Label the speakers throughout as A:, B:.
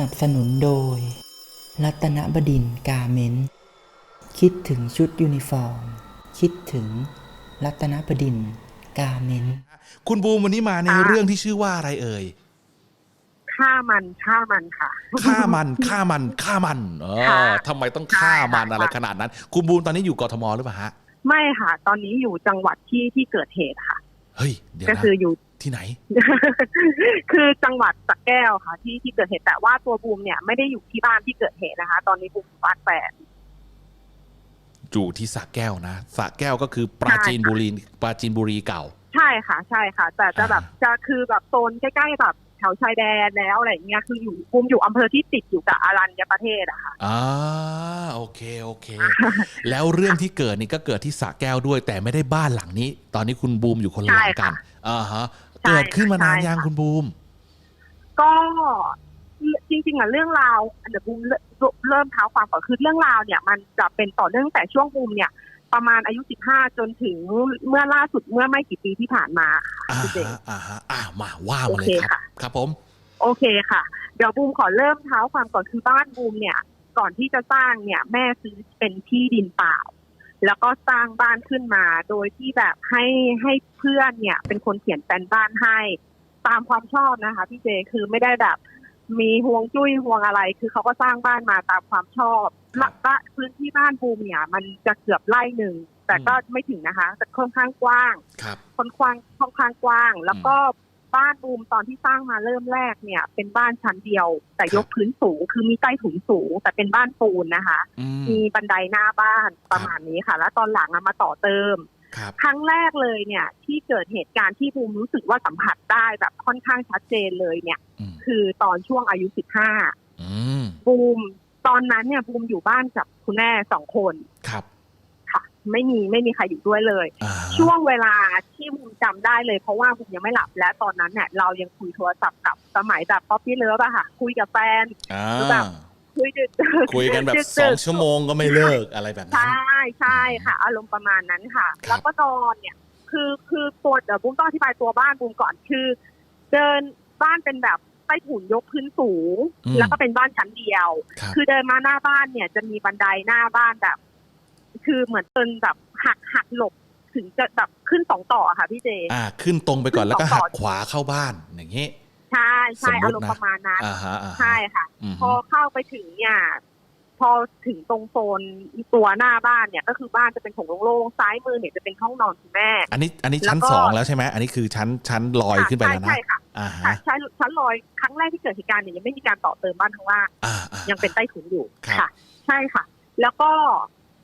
A: นับสนุนโดย รัตนบดินทร์กาเมนต์คิดถึงชุดยูนิฟอร์ม คิดถึงรัตนบดินทร์กาเมนต์
B: คุณบูมวันนี้มาใน
C: ค่ะ
B: เรื่องที่ชื่อว่าอะไรเอ่ย
C: ฆ่ามันฆ่ามันค่ะ
B: ฆ่ามันฆ่ามันฆ่ามันเอ
C: ค่ะ
B: อทำไมต้องฆ่ามัน
C: ใช่ค่ะ
B: อะไรขนาดนั้น คุณบูมตอนนี้อยู่กทมหรือเปล่าฮะ
C: ไม่ค่ะ ตอนนี้อยู่จังหวัดที่ที่เกิดเหตุค่ะ
B: เฮ้ยเดี๋ยว
C: ก็
B: นะ
C: คืออยู่
B: ที่ไหน
C: คือจังหวัดสระแก้วค่ะ ที่ที่เกิดเหตุแต่ว่าตัวบูมเนี่ยไม่ได้อยู่ที่บ้านที่เกิดเหตุนะคะ ตอนนี้บูมอยู่บ้านแฟน
B: อยู่ที่สระแก้วนะสระแก้วก็คือปราจีนบุรีปราจีนบุรีเก่า
C: ใช่ค่ะ ใช่ค่ะ แต่จะแบบ
B: อ่า
C: จะคือแบบโซนใกล้ๆแบบแถวชายแดนแล้วอะไรอย่างเงี้ยคืออยู่บูมอยู่อำเภอที่ติดอยู่กับอารัญญประเทศอะค่ะ
B: อ่าโอเคโอเค แล้วเรื่องที่เกิดนี่ก็เกิดที่สระแก้วด้วย แต่ไม่ได้บ้านหลังนี้ ตอนนี้คุณบูมอยู่คนละหลังกัน
C: ใช่ค่ะ
B: อ่าฮะ
C: ใช่
B: เกิดขึ้นมานาน
C: ใช่
B: ยัง
C: ค่ะ
B: คุณบูม
C: ก็จริงๆอะเรื่องราวเดี๋ยวบูมเริ่มเริ่มเท้าความก่อนคือเรื่องราวเนี่ย มันจะเป็นต่อเนื่องแต่ช่วงบูมเนี่ย ประมาณอายุ 15 จนถึงเมื่อล่าสุดเมื่อไม่กี่ปีที่ผ่านมา
B: อ่า
C: คุณเจ
B: ฮะอ่าฮะอ่ามาว่ามาเลย
C: โอเค
B: ครับ
C: ค่ะ
B: ครับผม
C: โอเคค่ะ เดี๋ยวบูมขอเริ่มเท้าความก่อนคือบ้านบูมเนี่ย ก่อนที่จะสร้างเนี่ย แม่ซื้อเป็นที่ดินเปล่า แล้วก็สร้างบ้านขึ้นมาโดยที่แบบให้ให้เพื่อนเนี่ย เป็นคนเขียนแปลนบ้านให้ ตามความชอบนะคะ พี่เจคือไม่ได้แบบ มีห่วงจุ้ยห่วงอะไร คือเขาก็สร้างบ้านมาตามความชอบ
B: ครับ
C: บ้านพื้นที่บ้านบูมเนี่ย มันจะเกือบไร่หนึ่งแต่ก็ไม่ถึงนะคะ แต่ค่อนข้างกว้าง
B: ครับ
C: ค่อนข้างค่อนข้างกว้าง แล้วก็ บ้านบูมตอนที่สร้างมาเริ่มแรกเนี่ย เป็นบ้านชั้นเดียว แต่ยกพื้นสูง คือมีใต้ถุนสูง แต่เป็นบ้านปูนนะคะ
B: อืม
C: มีบันไดหน้าบ้านประมาณนี้ค่ะ แล้วตอนหลังอะมาต่อเติม
B: ครับ
C: ครั้งแรกเลยเนี่ย ที่เกิดเหตุการณ์ที่บูมรู้สึกว่าสัมผัสได้แบบค่อนข้างชัดเจนเลยเนี่ย
B: อืม
C: คือตอนช่วงอายุ15
B: อืม
C: บูมตอนนั้นเนี่ยบูมอยู่บ้านกับคุณแม่สองคน
B: ครับ
C: ค่ะ ไม่มีไม่มีใครอยู่ด้วยเลย
B: อ่า
C: ช่วงเวลาที่บูมจำได้เลย เพราะว่าบูมยังไม่หลับและตอนนั้นเนี่ยเรายังคุยโทรศัพท์กับสมัยแบบป๊อปปี้เลิฟอะค่ะ คุยกับแฟน
B: อ่า
C: แบบคุยดึกๆ
B: คุยกันแบบ
C: ดึ
B: สอง
C: ๆ
B: ชั่วโมงก็ไม่เลิกอะไรแบบ
C: ใช
B: นั้น่
C: ใช่ค่ะ อารมณ์ประมาณนั้นค่ะ
B: ครับ
C: แล้วก็นอนเนี่ย คือคือตัวเดี๋ยวบูมต้องอธิบายตัวบ้านบูมก่อนคือ เดินบ้านเป็นแบบใต้ถุนยกพื้นสูง
B: อืม
C: แล้วก็เป็นบ้านชั้นเดียว
B: ครับ
C: คือเดินมาหน้าบ้านเนี่ยจะมีบันไดหน้าบ้านแบบ คือเหมือนเป็นแบบหักหักหลบถึงจะแบบขึ้นสองต่ออะค่ะพี่เจ
B: อ่า ขึ้นตรงไปก่อนแล้วก็
C: ขึ้น
B: หั
C: ต่
B: ก
C: อ
B: ขวาเข้าบ้านอย่างงี้
C: ใช่ใช่
B: สมมุตินะ
C: อารมณ์ประมาณนั้น
B: อ่าฮะอ่าฮะ
C: ใช่ค่ะ
B: อืม
C: พอเข้าไปถึงเนี่ย พอถึงตรงโซนตัวหน้าบ้านเนี่ย ก็คือบ้านจะเป็นโถงโล่งๆซ้ายมือเนี่ยจะเป็นห้องนอนคุณแม่
B: อันนี้ อันนี้ชั้น
C: แล้วก็
B: สองแล้วใช่ไหมอันนี้คือชั้นชั้นลอยขึ้นไปแล้วนะ
C: ใช่ค่ะ
B: อ่า
C: ใช่
B: ฮะ
C: ใช่ชั้นลอยครั้งแรกที่เกิดเหตุการณ์เนี่ยยังไม่มีการต่อเติมบ้านข้างล่าง
B: อ่าอ่า
C: ยังเป็นใต้ถุนอยู่
B: ครับ
C: ค่ะ ใช่ค่ะ แล้วก็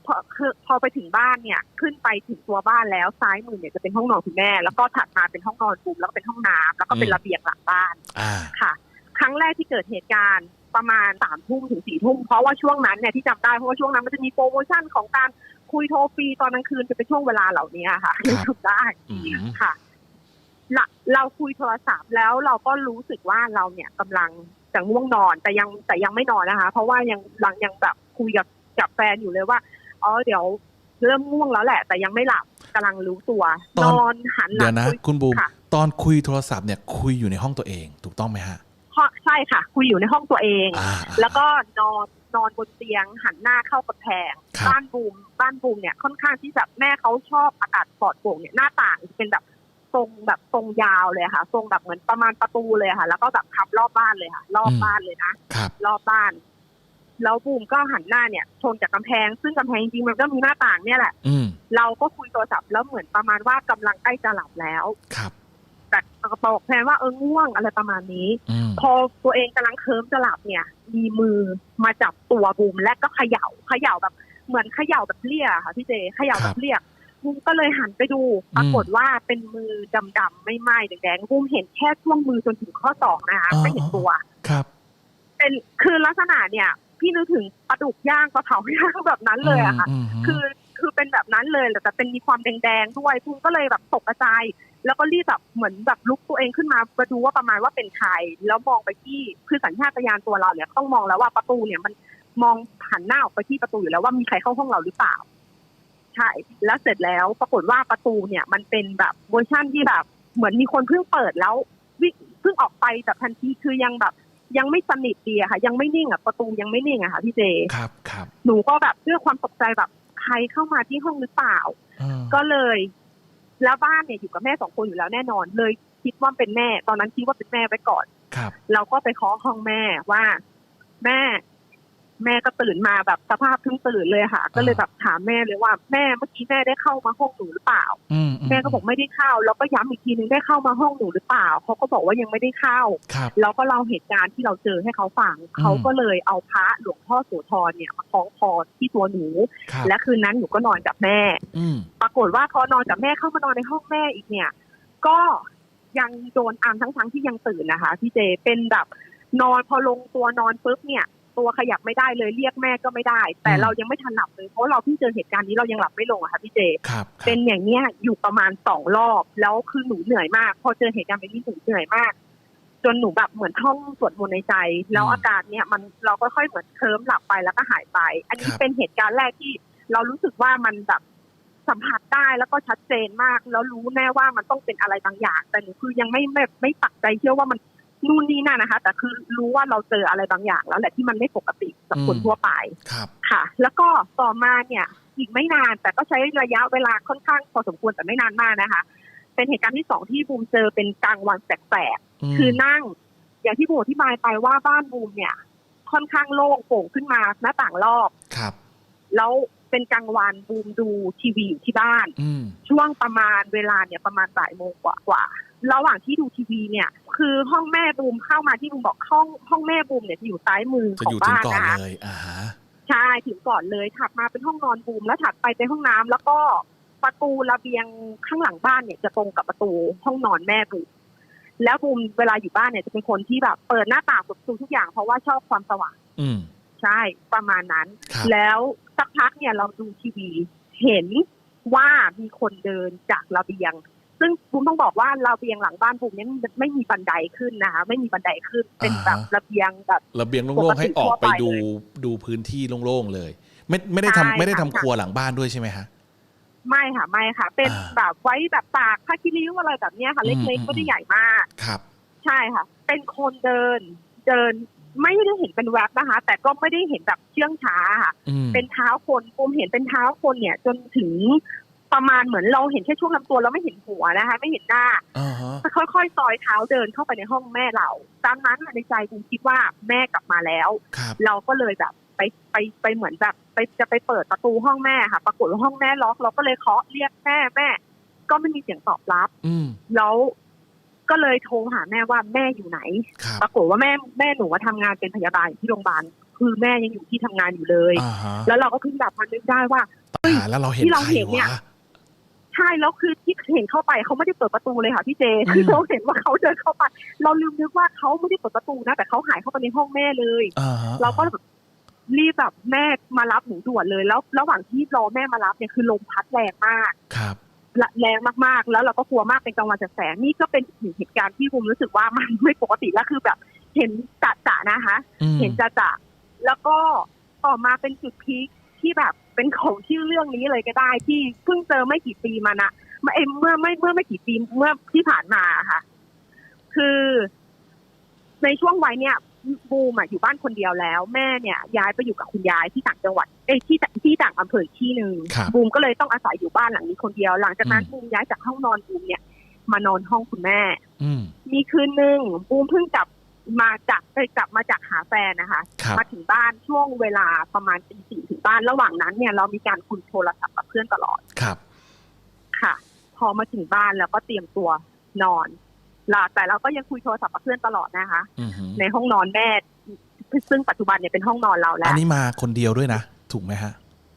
C: พอคือพอไปถึงบ้านเนี่ย ขึ้นไปถึงตัวบ้านแล้วซ้ายมือเนี่ยจะเป็นห้องนอนคุณแม่ แล้วก็ถัดมาเป็นห้องนอนบูมแล้วก็เป็นห้องน้ำแล้วก็เป็นระเบียงหลังบ้าน
B: อ่า
C: ค่ะ ครั้งแรกที่เกิดเหตุการณ์ประมาณสามทุ่มถึงสี่ทุ่มเพราะว่าช่วงนั้นเนี่ยที่จำได้เพราะว่าช่วงนั้นมันจะมีโปรโมชั่นของการคุยโทรฟรีตอนกลางคืนจะเป็นช่วงเวลาเหล่านี้ค่ะ
B: ครับ
C: จำได้
B: อืม
C: ค่ะละเราคุยโทรศัพท์แล้วเราก็รู้สึกว่าเราเนี่ยกำลังจะง่วงนอนแต่ยังแต่ยังไม่นอนนะคะ เพราะว่ายังหลังยังแบบคุยกับกับแฟนอยู่เลยว่า อ๋อเดี๋ยวเริ่มง่วงแล้วแหละ แต่ยังไม่หลับกำลังรู้ตัว
B: ตอน
C: นอนหันหลั
B: เดี๋ย
C: ง
B: วนะ
C: คุย
B: คุณบูม
C: ค่ะ
B: ตอนคุยโทรศัพท์เนี่ยคุยอยู่ในห้องตัวเอง ถูกต้องไหมฮะ
C: เพราะใช่ค่ะ คุยอยู่ในห้องตัวเอง
B: อ่า
C: แล้วก็นอนนอนบนเตียงหันหน้าเข้ากำแพง
B: ครับ
C: บ้านบูมบ้านบูมเนี่ยค่อนข้างที่แบบแม่เขาชอบอากาศปลอดโปร่งเนี่ยหน้าต่างจะเป็นแบบทรงแบบทรงยาวเลยค่ะทรงแบบเหมือนประมาณประตูเลยค่ะ แล้วก็แบบทับรอบบ้านเลยค่ะ รอบบ้านเลยนะครับรอบบ้าน แล้วบูมก็หันหน้าเนี่ยชนจากกำแพง ซึ่งกำแพงจริงๆมันก็มีหน้าต่างเนี่ยแหละ
B: อืม
C: เราก็คุยโทรศัพท์แล้วเหมือนประมาณว่ากำลังใกล้จะหลับแล้ว
B: ครับ
C: แต่บอกแฟนว่าเออง่วงอะไรประมาณนี้
B: อืม
C: พอตัวเองกำลังเคิร์มจะหลับเนี่ย มีมือมาจับตัวบูมและก็เขย่าเขย่าแบบเหมือนเขย่าแบบเรียกค่ะพี่เจเขย่าแบบเรียกบูมก็เลยหันไปดู ปรากฏว่าเป็นมือดำๆไม่ไหม้แดงๆบูมเห็นแค่ช่วงมือจนถึงข้อศอกนะคะไม่เห็นตัว
B: ครับ
C: เป็นคือลักษณะเนี่ย พี่นึกถึงปลาดุกย่างปลาเผาย่างแบบนั้นเลยอะค่ะ
B: อืมม
C: คือคือเป็นแบบนั้นเลยแต่เป็นมีความแดงๆด้วยพุ่งก็เลยแบบตกกระจายแล้วก็รีบแบบเหมือนแบบลุกตัวเองขึ้นมามาดูว่าประมาณว่าเป็นใครแล้วมองไปที่คือสัญชาตญาณตัวเราเนี่ยต้องมองแล้วว่าประตูเนี่ยมันมองหันหน้าออกไปที่ประตูอยู่แล้วว่ามีใครเข้าห้องเราหรือเปล่า ใช่ แล้วเสร็จแล้วปรากฏว่าประตูเนี่ย มันเป็นแบบเวอร์ชั่นที่แบบ เหมือนมีคนเพิ่งเปิดแล้ววิ่งเพิ่งออกไปแบบทันทีคือยังแบบ ยังไม่สนิทดีอะค่ะ ยังไม่นิ่งอะประตูยังไม่นิ่งอะค่ะพี่เจ
B: ครับครับ
C: หนูก็แบบด้วยความตกใจแบบใครเข้ามาที่ห้องหรือเปล่า
B: อืม
C: ก็เลย แล้วบ้านเนี่ยอยู่กับแม่สองคนอยู่แล้วแน่นอน เลยคิดว่าเป็นแม่ ตอนนั้นคิดว่าเป็นแม่ไปก่อน
B: ครับ
C: เราก็ไปเคาะห้องแม่ว่า แม่ แม่ก็ตื่นมาแบบสภาพเพิ่งตื่นเลยค่ะ ก็เลยแบบถามแม่เลยว่าแม่เมื่อกี้แม่ได้เข้ามาห้องหนูหรือเปล่า
B: อืม
C: แม่ก็บอกไม่ได้เข้า แล้วก็ย้ำอีกทีนึงได้เข้ามาห้องหนูหรือเปล่าเขาก็บอกว่ายังไม่ได้เข้า
B: ครับ
C: แล้วก็เล่าเหตุการณ์ที่เราเจอให้เขาฟังเขาก็เลยเอาพระหลวงพ่อโสธรเนี่ยมาคล้องคอที่ตัวหนู
B: ครับ
C: และคืนนั้นหนูก็นอนกับแม่
B: อืม
C: ปรากฏว่าพอนอนกับแม่เข้ามานอนในห้องแม่อีกเนี่ย ก็ยังโดนอามทั้งทั้งๆที่ยังตื่นนะคะพี่เจเป็นแบบนอนพอลงตัวนอนปุ๊บเนี่ย ตัวขยับไม่ได้เลยเรียกแม่ก็ไม่ได้ แต่
B: อืม
C: เรายังไม่ทันหลับเลยเพราะเราเพิ่งเจอเหตุการณ์นี้เรายังหลับไม่ลงอะค่ะพี่เจ
B: ครับครับ
C: เป็นอย่างเนี้ยอยู่ประมาณสองรอบ แล้วคือหนูเหนื่อยมาก พอเจอเหตุการณ์แบบนี้หนูเหนื่อยมาก จนหนูแบบเหมือนท่องสวดมนต์ในใจ แล้วอาการเนี่ยมันเราก็ค่อยเหมือนเคลิ้มหลับไปแล้วก็หายไป อันนี้เป็นเหตุการณ์แรกที่เรารู้สึกว่ามันแบบสัมผัสได้แล้วก็ชัดเจนมาก แล้วรู้แน่ว่ามันต้องเป็นอะไรบางอย่าง แต่หนูคือยังไม่ไม่ไม่ปักใจเชื่อว่ามัน นู่นนี่นั่นนะคะ แต่คือรู้ว่าเราเจออะไรบางอย่างแล้วแหละที่มันไม่ปกติกับคนทั่วไป
B: ครับ
C: ค่ะ แล้วก็ต่อมาเนี่ยอีกไม่นาน แต่ก็ใช้ระยะเวลาค่อนข้างพอสมควรแต่ไม่นานมากนะคะ เป็นเหตุการณ์ที่สองที่บูมเจอเป็นกลางวันแสก
B: ม
C: ๆคือนั่ง อย่างที่บูมอธิบายไปว่าบ้านบูมเนี่ย ค่อนข้างโล่งโปร่งขึ้นมาหน้าต่างรอบ
B: ครับ
C: แล้วเป็นกลางวันบูมดูทีวีอยู่ที่บ้าน
B: อืม
C: ช่วงประมาณเวลาเนี่ยประมาณบ่ายโมงกว่ากว่าๆ ระหว่างที่ดูทีวีเนี่ย คือห้องแม่บูมเข้ามาที่บูมบอกห้องห้องแม่บูมเนี่ยจะอยู่ซ้ายมือ
B: จะ
C: ขอ
B: องยู่ถึง
C: บ้าน
B: ก่อน
C: นะคะ
B: เลยอ่าฮะ
C: ใช่ถึงก่อนเลยถัดมาเป็นห้องนอนบูมแล้วถัดไปเป็นห้องน้ำแล้วก็ประตูระเบียงข้างหลังบ้านเนี่ยจะตรงกับประตูห้องนอนแม่บูมแล้วบูมเวลาอยู่บ้านเนี่ยจะเป็นคนที่แบบเปิดหน้าต่างเปิดประตูทุกอย่างเพราะว่าชอบความสว่าง
B: อืม
C: ใช่ประมาณนั้น
B: ครับ
C: แล้วสักพักเนี่ยเราดูทีวีเห็นว่ามีคนเดินจากระเบียง ซึ่งบูมต้องบอกว่าระเบียงหลังบ้านบูมเนี่ยไม่มีบันไดขึ้นนะคะไม่มีบันไดขึ้นเป็นแบบระเบียงแบบ
B: ระเบียง
C: ป
B: โล่
C: ก
B: ง
C: ติ
B: ๆให้ออกไป
C: ทั่วไป
B: ดู
C: เลย
B: ดูพื้นที่โล่งๆเลย ไม่ไม่ได้
C: ใช่
B: ทำไม่ได้
C: ค่ะ
B: ทำครัวหลังบ้านด้วยใช่ไหมฮะ
C: ไม่ค่ะไม่ค่ะ เป็น
B: อ่า
C: แบบไว้แบบตากผ้าคีริ้วอะไรแบบเนี้ยค่ะ
B: อืม
C: เล็ก
B: อืม
C: ๆไม่ได้ใหญ่มาก
B: ครับ
C: ใช่ค่ะ เป็นคนเดินเดินไม่ได้เห็นเป็นแวบนะคะ แต่ก็ไม่ได้เห็นแบบเชื่องช้าค่ะ
B: อืม
C: เป็นเท้าคนปูมเห็นเป็นเท้าคนเนี่ย จนถึง ประมาณเหมือนเราเห็นแค่ช่วงลำตัวเราไม่เห็นหัวนะคะ ไม่เห็นหน้า
B: อ่าฮะ
C: ค่อยๆซอยเท้าเดินเข้าไปในห้องแม่เราตามนั้นในใจปูมคิดว่าแม่กลับมาแล้ว
B: ครับ
C: เราก็เลยแบบไปไปไปเหมือนแบบไปจะไปเปิดประตูห้องแม่ค่ะ ปรากฏว่าห้องแม่ล็อกเราก็เลยเคาะเรียกแม่แม่ ก็ไม่มีเสียงตอบรับ
B: อืม
C: แล้วก็เลยโทรหาแม่ว่าแม่อยู่ไหน
B: ครับ
C: ปรากฏว่าแม่แม่หนูว่าทำงานเป็นพยาบาลอยู่ที่โรงพยาบาลคือแม่ยังอยู่ที่ทำงานอยู่เลย
B: อ่าฮะ
C: แล้วเราก็เพิ่งแบบมานึกได้ว่า
B: อ่าแล้วเราเห็น
C: ที่เรา
B: ใคร
C: เห็นเนี่
B: วะ
C: ย ใช่แล้วคือที่เห็นเข้าไปเขาไม่ได้เปิดประตูเลยค่ะพี่เจ
B: อืม
C: คือเราเห็นว่าเขาเดินเข้าไป เราลืมนึกว่าเขาไม่ได้เปิดประตูนะแต่เขาหายเข้าไปในห้องแม่เลย
B: อ่าฮะ
C: เราก็แบบรีบแบบแม่มารับหนูด่วนเลย แล้วระหว่างที่รอแม่มารับเนี่ยคือลมพัดแรงมาก
B: ครับ
C: ละแรงมากๆ แล้วเราก็กลัวมากเป็นกลางวันแสงๆนี่ก็เป็นอีกหนึ่งเหตุการณ์ที่ผมรู้สึกว่ามันไม่ปกติแล้วคือแบบ เห็นจะจะๆนะคะ
B: อืม
C: เห็นจะจะๆแล้วก็ต่อมาเป็นจุดพีคที่แบบ เป็นของชื่อเรื่องนี้เลยก็ได้ ที่เพิ่งเจอไม่กี่ปีมานะเมื่อเอ็มเมื่อไม่เมื่อไม่กี่ปีเมื่อที่ผ่านมาอะค่ะ คือในช่วงวัยเนี่ยบูมอะอยู่บ้านคนเดียวแล้ว แม่เนี่ย ย้ายไปอยู่กับคุณยายที่ต่างจังหวัดเอ้ยที่ที่ต่างอำเภออีกที่หนึ่ง
B: ครับ
C: บูมก็เลยต้องอาศัยอยู่บ้านหลังนี้คนเดียว หลังจากนั้น
B: อืม
C: บูมย้ายจากห้องนอนบูมเนี่ย มานอนห้องคุณแม่
B: อืม
C: มีคืนหนึ่งบูมเพิ่งกลับ มาจากไปกลับมาจากหาแฟนนะคะ
B: ครับ
C: มาถึงบ้านช่วงเวลาประมาณตีสี่ถึงบ้านระหว่างนั้นเนี่ยเรามีการคุยโทรศัพท์กับเพื่อนตลอด
B: ครับ
C: ค่ะ พอมาถึงบ้านแล้วก็เตรียมตัวนอนละแต่เราก็ยังคุยโทรศัพท์กับเพื่อนตลอดนะคะ
B: อือฮึ
C: ในห้องนอนแม่ซึ่งปัจจุบันเนี่ยเป็นห้องนอนเราแล้
B: อัน
C: ว
B: นี้มาคนเดียวด้วยนะ ถูกไหมฮะ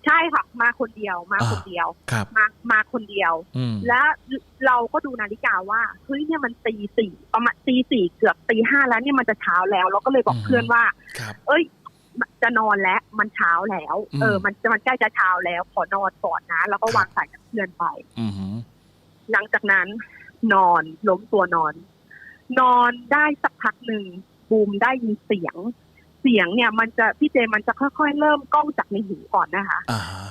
C: ใช่ค่ะ มาคนเดียวมาคน
B: อ่า
C: เดียว
B: ครับ
C: มามาคนเดียว
B: อืม
C: และเราก็ดูนาฬิกาว่าเฮ้ยเนี่ยมันตีสี่ประมาณตีสี่เกือบตีห้าแล้วเนี่ยมันจะเช้าแล้ว เราก็เลยบอก
B: อือฮึ
C: เพื่อนว่า
B: ครับ
C: เอ้ย จะนอนแล้วมันเช้าแล้ว
B: อืม
C: เออ มันจะมันใกล้จะเช้าแล้ว ขอนอนก่อนนะ แล้วก็วางสายกับเพื่อนไป
B: อือฮึ
C: หลังจากนั้น นอนล้มตัวนอน นอนได้สักพักหนึ่งบูมได้ยินเสียงเสียงเนี่ย มันจะพี่เจมันจะค่อยๆเริ่มกล้องจากในหูก่อนนะคะ
B: อ่าฮะ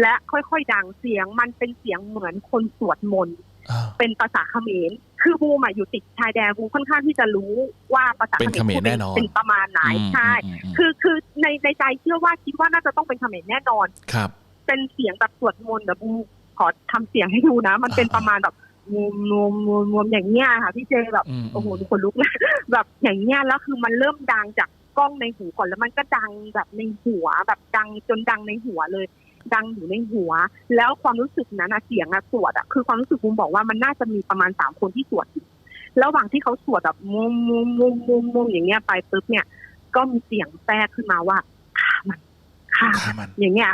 C: และค่อยๆดังเสียงมันเป็นเสียงเหมือนคนสวดมนต์
B: อ่า
C: เป็นภาษาเขมร คือบูมอะอยู่ติดชายแดนบูมค่อนข้างที่จะรู้ว่าภาษา
B: เป็นเขมร
C: พูด
B: แน่นอน
C: เป็นประมาณไหน
B: อืม
C: ใช่
B: อืมอืม
C: คือคือในในใจเชื่อว่าคิดว่าน่าจะต้องเป็นเขมรแน่นอน
B: ครับ
C: เป็นเสียงแบบสวดมนต์แบบบูมขอทำเสียงให้ดูนะ มันเป็น
B: อ่า
C: ประมาณแบบงวมงวมงวมงวมอย่างเงี้ยค่ะพี่เจแบบ
B: อืม
C: โอ้โหทุกคนลุกเลย แบบอย่างเงี้ยแล้วคือมันเริ่มดังจากกล้องในหูก่อนแล้วมันก็ดังแบบในหัว แบบดังจนดังในหัวเลย ดังอยู่ในหัว แล้วความรู้สึกนั้นอะเสียงอะสวดอะคือความรู้สึกบูมบอกว่ามันน่าจะมีประมาณสามคนที่สวดอยู่ระหว่างที่เขาสวดแบบมุมมุมมุมมุมมุมอย่างเงี้ยไปปุ๊บเนี่ย ก็มีเสียงแทรกขึ้นมาว่าฆ่ามันฆ่า
B: ฆ่า
C: มัน
B: มัน
C: อย่างเงี้ย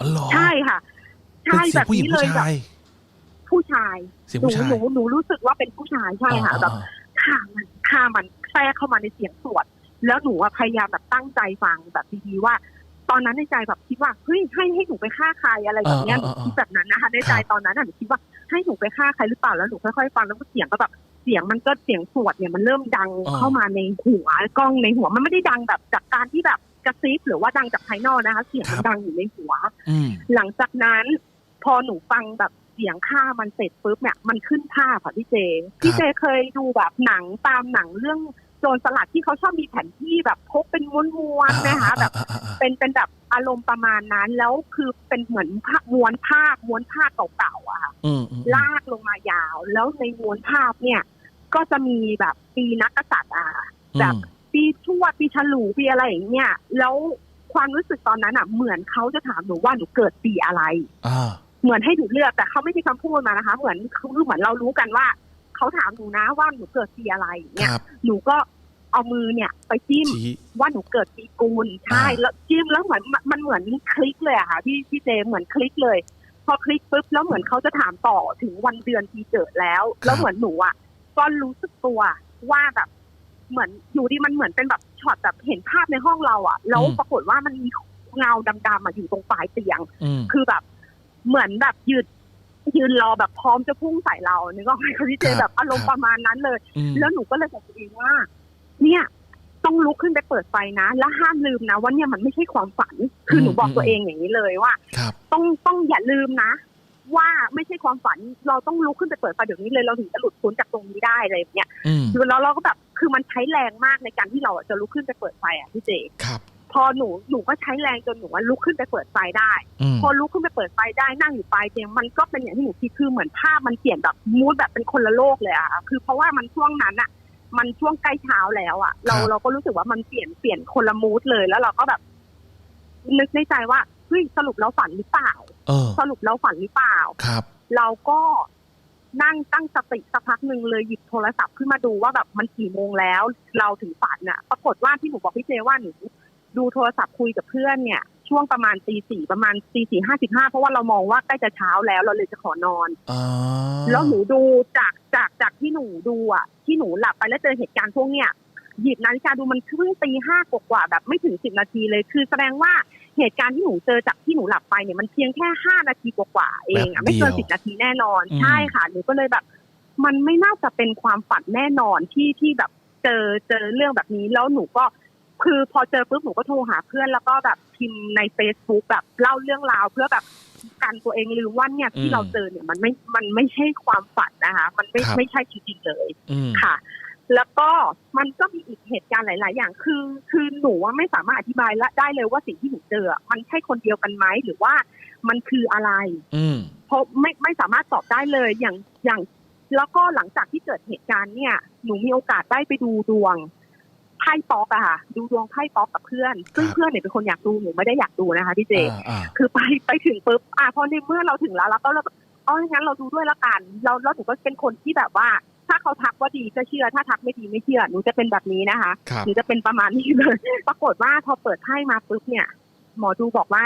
B: อ๋อเหรอ
C: ใช่ค่ะ
B: เป็น
C: ใช่
B: เสี
C: แบ
B: ยง
C: บ
B: ผู้หญิง
C: นี้เล
B: ผู้
C: ยแบบ
B: ชาย
C: ผู้ชาย
B: เสียง
C: หนู
B: ผู้ชาย
C: หนูหนูรู้สึกว่าเป็นผู้ชายใช่ค่ะแบบ
B: อ๋อ
C: ฆ่ามันฆ่ามันแทรกเข้ามาในเสียงสวด แล้วหนูอะพยายามแบบตั้งใจฟังแบบดีๆว่า ตอนนั้นในใจแบบคิดว่าเฮ้ยให้ให้หนูไปฆ่าใครอะไรอย่างเงี้ยห
B: เอ
C: นู
B: อเออเออ
C: คิดแบบนั้นนะคะในใจ
B: ครับ
C: ตอนนั้นอะหนูคิดว่าให้หนูไปฆ่าใครหรือเปล่าแล้วหนูค่อยๆฟังแล้วก็เสียงก็แบบเสียงมันก็เสียงสวดเนี่ยมันเริ่มดังเข้ามาในหัวกล้องในหัวมันไม่ได้ดังแบบจากการที่แบบกระซิบหรือว่าดังจากภายนอกนะคะ เสียงมันดังอยู่ในหัว
B: อืม
C: หลังจากนั้น พอหนูฟังแบบ เสียงฆ่ามันเสร็จปุ๊บเนี่ยมันขึ้นภาพค่ะพี่เจ พี่เจเคยดูแบบหนังตามหนังเรื่องโจรสลัดที่เขาชอบมีแผนที่แบบพกเป็นม้วนๆนะคะแบบ
B: อ่าอ่าอ่า
C: เป็นเป็นแบบอารมณ์ประมาณนั้นแล้วคือเป็นเหมือนภาพม้วนภาพม้วนภาพเก่าๆอะค่ะ
B: อืมอืม
C: ลากลงมายาว แล้วในม้วนภาพเนี่ย ก็จะมีแบบปีนักกษัตริย์อะค่ะแบบปีชวดปีฉลูปีอะไรอย่างเงี้ยแล้วความรู้สึกตอนนั้นอะเหมือนเขาจะถามหนูว่าหนูเกิดปีอะไร
B: อ่า
C: เหมือนให้หนูเลือกแต่เขาไม่มีคำพูดมานะคะ เหมือนคือเหมือนเรารู้กันว่าเขาถามหนูนะว่าหนูเกิดปีอะไรอย่าง
B: ค
C: เนี่ย
B: รับ
C: หนูก็เอามือเนี่ยไปจิ้ม
B: ชี้
C: ว่าหนูเกิดปีกูลใช่
B: อ่า
C: แล้วจิ้มแล้วเหมือนมันมันเหมือนคลิกเลยอะค่ะพี่พี่เจเหมือนคลิกเลย พอคลิกปุ๊บแล้วเหมือนเขาจะถามต่อถึงวันเดือนปีเกิดแล้ว แล้วเหมือนหนูอะก็รู้สึกตัวว่าแบบ เหมือนอยู่ดีมันเหมือนเป็นแบบช็อตแบบเห็นภาพในห้องเราอะแล้วปรากฏว่ามันมีเงาดำๆมาอยู่ตรงปลายเตียง
B: อืม
C: คือแบบ เหมือนแบบยืนยืนรอแบบพร้อมจะพุ่งใส่เรานึกออกไหมคะพี่เจ
B: ครับ
C: แบบอารม
B: ครั
C: ณ์
B: บ
C: ประมาณนั้นเลย
B: อืม
C: แล้วหนูก็เลยบอกตัวเองว่า เนี่ย ต้องลุกขึ้นไปเปิดไฟนะ แล้วห้ามลืมนะว่าเนี่ยมันไม่ใช่ความฝัน คือหนูบอกตัวเองอย่างนี้เลยว่า
B: ครับ
C: ต้องต้องอย่าลืมนะ ว่าไม่ใช่ความฝันเราต้องลุกขึ้นไปเปิดไฟเดี๋ยวนี้เลยเราถึงจะหลุดพ้นจากตรงนี้ได้อะไรอย่างเงี้ย
B: อืม
C: แล้วเราก็แบบคือมันใช้แรงมากในการที่เราอะจะลุกขึ้นไปเปิดไฟอะพี่เจ
B: ครับ
C: พอหนูหนูก็ใช้แรงจนหนูว่าลุกขึ้นไปเปิดไฟได้
B: อืม
C: พอลุกขึ้นไปเปิดไฟได้นั่งอยู่ปลายเตียงมันก็เป็นอย่างที่หนูคิดคือเหมือนภาพมันเปลี่ยนแบบมูดแบบเป็นคนละโลกเลยอะค่ะคือเพราะว่ามันช่วงนั้นอะมันช่วงใกล้เช้าแล้วอะเราเราก็รู้สึกว่ามันเปลี่ยนเปลี่ยนคนละมูดเลยแล้วเราก็แบบ นึกในใจว่าเฮ้ยสรุปเราฝันหรือเปล่า
B: เออ
C: สรุปเราฝันหรือเปล่า
B: ครับ
C: เราก็นั่งตั้งสติสักพักหนึ่งเลยหยิบโทรศัพท์ขึ้นมาดูว่าแบบมันกี่โมงแล้ว เราถึงฝันน่ะ ปรากฏว่าที่หนูบอกพี่เจว่าหนู ดูโทรศัพท์คุยกับเพื่อนเนี่ย ช่วงประมาณตีสี่ประมาณตีสี่ห้าสิบห้าเพราะว่าเรามองว่าใกล้จะเช้าแล้วเราเลยจะขอนอน
B: อ่า
C: แล้วหนูดูจากจากจากที่หนูดูอะ ที่หนูหลับไปแล้วเจอเหตุการณ์พวกเนี้ยหยิบนาฬิกาดูมันเพิ่งตีห้ากว่าๆแบบไม่ถึงสิบนาทีเลย คือแสดงว่าเหตุการณ์ที่หนูเจอจากที่หนูหลับไปเนี่ยมันเพียงแค่ห้านาทีกว่าๆเองอะไม่เกินสิบนาทีแน่นอน ใช่ค่ะหนูก็เลยแบบ มันไม่น่าจะเป็นความฝันแน่นอนที่ที่แบบเจอเจอเรื่องแบบนี้แล้วหนูก็ คือพอเจอปุ๊บหนูก็โทรหาเพื่อนแล้วก็แบบพิมพ์ใน Facebook แบบเล่าเรื่องราวเพื่อแบบกันตัวเองลืมว่าเนี่ยที่เราเจอเนี่ยมันไม่ มันไม่ใช่ความฝันนะคะ มันไม่ไม่ใช่จริงๆเลย
B: อืม
C: ค่ะ แล้วก็มันก็มีอีกเหตุการณ์หลาย ๆ อย่าง คือคือหนูว่าไม่สามารถอธิบายละได้เลยว่าสิ่งที่หนูเจออะมันใช่คนเดียวกันไหมหรือว่ามันคืออะไร
B: อืม
C: เพราะไม่ไม่สามารถตอบได้เลยอย่างอย่าง แล้วก็หลังจากที่เกิดเหตุการณ์เนี่ย หนูมีโอกาสได้ไปดูดวง ไพ่ป๊อกอะค่ะ ดูดวงไพ่ป๊อกกับเพื่อน ซึ่ง
B: ครับ
C: เพื่อนเนี่ยเป็นคนอยากดูหนูไม่ได้อยากดูนะคะพี่เจ
B: อ่าอ่า
C: คือไปไปถึงปุ๊บอะพอในเมื่อเราถึงแล้วเราก็เลยอ๋องั้นเราดูด้วยละกัน เราแล้วหนูก็เป็นคนที่แบบว่า ถ้าเขาทักว่าดีก็เชื่อ ถ้าทักไม่ดีไม่เชื่อหนูจะเป็นแบบนี้นะคะ
B: ครับ
C: หนูจะเป็นประมาณนี้เลย ปรากฏว่าพอเปิดไพ่มาปุ๊บเนี่ย หมอดูบอกว่า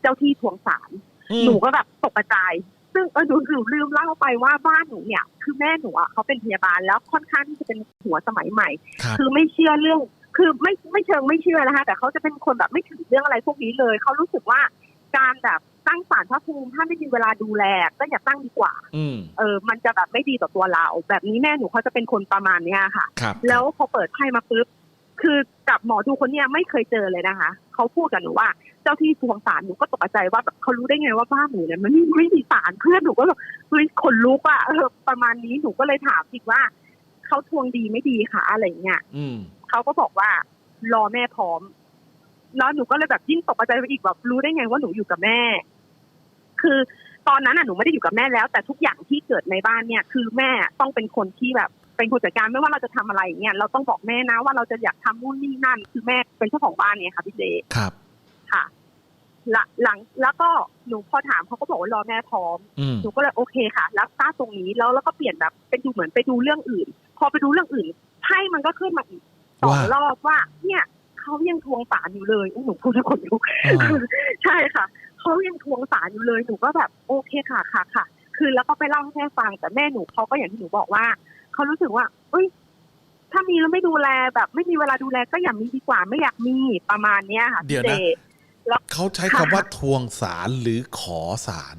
C: เจ้าที่ทวงสาร
B: อืม
C: หนูก็แบบตกใจาย ซึ่งเออหนูหนูลืมเล่าไปว่าบ้านหนูเนี่ย คือแม่หนูอะเขาเป็นพยาบาลแล้วค่อนข้างที่จะเป็นหัวสมัยใหม่
B: ครับ
C: คือไม่เชื่อเรื่อง คือไม่ไม่เชิงไม่เชื่อนะคะแต่เขาจะเป็นคนแบบไม่ถือเรื่องอะไรพวกนี้เลย เขารู้สึกว่าการแบบตั้งศาลพระภูมิถ้าไม่มีเวลาดูแลก็อย่าตั้งดีกว่า
B: อืม
C: เออ มันจะแบบไม่ดีต่อตัวเรา แบบนี้แม่หนูเขาจะเป็นคนประมาณเนี้ยค่ะ
B: ครับ
C: แล้วพอเปิดไพ่มาปุ๊บ คือกับหมอดูคนเนี้ยไม่เคยเจอเลยนะคะเขาพูดกับหนูว่า เจ้าที่ทวงสารหนูก็ตกใจว่าแบบเขารู้ได้ไงว่าบ้านหนูเนี่ยมันไม่มีสารเพื่อนหนูก็แบบเฮ้ยขนลุกอะประมาณนี้หนูก็เลยถามอีกว่าเขาทวงดีไม่ดีคะอะไรเงี้ยเขาก็บอกว่ารอแม่พร้อม แล้วหนูก็เลยแบบยิ่งตกใจไปอีกแบบรู้ได้ไงว่าหนูอยู่กับแม่ คือตอนนั้นอะหนูไม่ได้อยู่กับแม่แล้ว แต่ทุกอย่างที่เกิดในบ้านเนี่ย คือแม่ต้องเป็นคนที่แบบ เป็นคนจัดการไม่ว่าเราจะทำอะไรอย่างเนี่ยเราต้องบอกแม่นะว่าเราจะอยากทำนู่นนี่นั่น คือแม่เป็นเจ้าของบ้านเนี่ยค่ะพี่เจ
B: ครับ
C: ค่ะหลังหลังแล้วก็หนูพอถามเขาก็บอกว่ารอแม่พร้อม
B: อืม
C: หนูก็เลยโอเคค่ะ รับทราบตรงนี้แล้วแล้วก็เปลี่ยนแบบเป็นดูเหมือนไปดูเรื่องอื่น พอไปดูเรื่องอื่นไพ่มันก็ขึ้นมาอีกสอง
B: ว่า
C: รอบว่า เนี่ยเขายังทวงสารอยู่เลยอุ๊ยหนูพูดแล้วขนลุก
B: อ่า
C: ใช่ค่ะเขายังทวงสารอยู่เลยหนูก็แบบโอเคค่ะค่ะค่ะ คือแล้วก็ไปเล่าให้แม่ฟังแต่แม่หนูเขาก็อย่างที่หนูบอกว่า เขารู้สึกว่าเอ้ย ถ้ามีแล้วไม่ดูแลแบบไม่มีเวลาดูแลก็อย่ามีดีกว่าไม่อยากมีประมาณเนี้ยค่ะ
B: เดี๋ยวนะ
C: พี่จ
B: เขาใช้
C: ค่ะ
B: คำว่าทวงสารหรือขอสาร